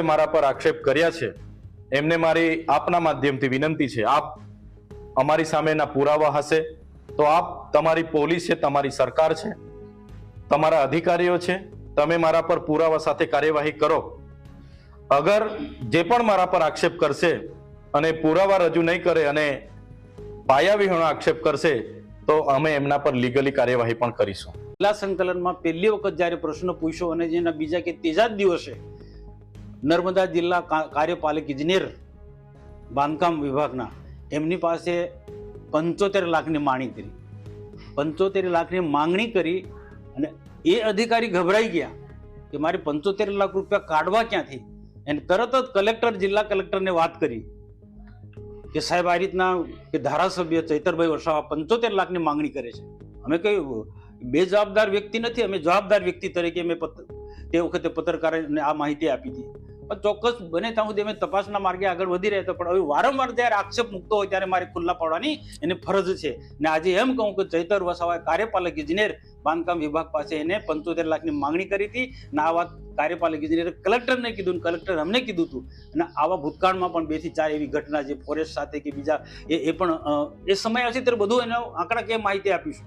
મારા પર આક્ષેપ કર્યા છે. એમને મારી આપના માધ્યમથી વિનંતી છે. આપ અમારી સામેના પુરાવા હશે તો આપ તમારી પોલીસ છે તમારી સરકાર છે, તમારા અધિકારીઓ છે, તમે મારા પર પુરાવા સાથે કાર્યવાહી કરો. અગર જે પણ મારા પર આક્ષેપ કરશે અને પુરાવા રજૂ નહીં કરે અને પાયાવિહોણો આક્ષેપ કરશે, તો અમે એમના પર લીગલી કાર્યવાહી પણ કરીશું. જિલ્લા સંકલનમાં પહેલી વખત જ્યારે પ્રશ્ન પૂછ્યો અને જેના બીજા કે ત્રીજા જ દિવસે નર્મદા જિલ્લા કાર્યપાલક ઇજનેર બાંધકામ વિભાગના, એમની પાસે પંચોતેર લાખની માણી કરી. પંચોતેર લાખની માંગણી કરી અને એ અધિકારી ગભરાઈ ગયા કે મારે પંચોતેર લાખ રૂપિયા કાઢવા ક્યાંથી? એને તરત જ કલેક્ટર, જિલ્લા કલેક્ટરને વાત કરી કે સાહેબ, આ રીતના કે ધારાસભ્ય ચૈતરભાઈ વસાવા પંચોતેર લાખની માંગણી કરે છે. અમે કહ્યું બે જવાબદાર વ્યક્તિ નથી, અમે જવાબદાર વ્યક્તિ તરીકે અમે તે વખતે પત્રકારને આ માહિતી આપી હતી. ચોક્કસ બને ત્યાં સુધી અમે તપાસના માર્ગે આગળ વધી રહ્યા હતા પણ હવે વારંવાર જ્યારે આક્ષેપ મૂકતો હોય ત્યારે મારે ખુલ્લા પાડવાની એની ફરજ છે. ને આજે એમ કહું કે ચૈતર વસાવાએ કાર્યપાલક ઇજનેર બાંધકામ વિભાગ પાસે એને પંચોતેર લાખની માંગણી કરી હતી. અને આ વાત કાર્યપાલક ઇજનેરે કલેક્ટરને કીધું કલેક્ટર અમને કીધું હતું. અને આવા ભૂતકાળમાં પણ બેથી ચાર એવી ઘટના જે ફોરેસ્ટ સાથે કે બીજા એ પણ એ સમય હશે ત્યારે બધું એનો આંકડા કે માહિતી આપીશું.